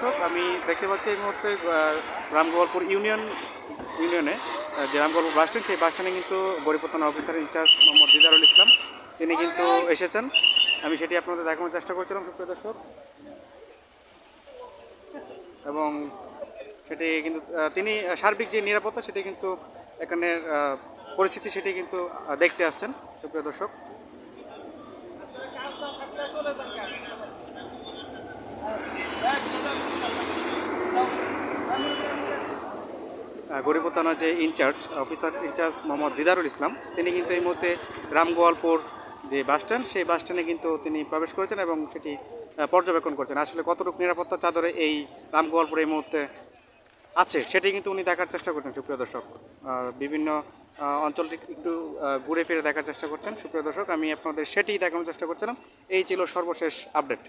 দর্শক আমি দেখতে পাচ্ছি এই মুহূর্তে রামগোপালপুর ইউনিয়ন ইউনিয়নে যে রামগোপালপুর বাস স্ট্যান্ড সেই বাস স্ট্যান্ডে কিন্তু পরিবর্তন officer in charge Mohammad Didarul Islam তিনি কিন্তু এসেছেন। আমি সেটি আপনাদের দেখানোর চেষ্টা করছিলাম সুপ্রিয় দর্শক। এবং সেটি কিন্তু তিনি সার্বিক যে নিরাপত্তা সেটি কিন্তু এখানের আহ, পরিস্থিতি সেটি কিন্তু দেখতে আসছেন সুপ্রিয় দর্শক। আহ, গরিব থানার যে in charge officer in charge Mohammad Didarul Islam তিনি কিন্তু এই মুহূর্তে রামগোয়ালপুর যে বাস স্ট্যান্ড সেই বাস স্ট্যান্ডে কিন্তু তিনি প্রবেশ করেছেন এবং সেটি পর্যবেক্ষণ করছেন। আসলে কতটুকু নিরাপত্তা চাদরে এই রামগোয়ালপুর এই মুহূর্তে আছে সেটি কিন্তু উনি দেখার চেষ্টা করছেন সুপ্রিয় দর্শক। বিভিন্ন অঞ্চলটি একটু ঘুরে ফিরে দেখার চেষ্টা করছেন সুপ্রিয় দর্শক। আমি আপনাদের সেটি দেখানোর চেষ্টা করছিলাম। এই ছিল সর্বশেষ আপডেট।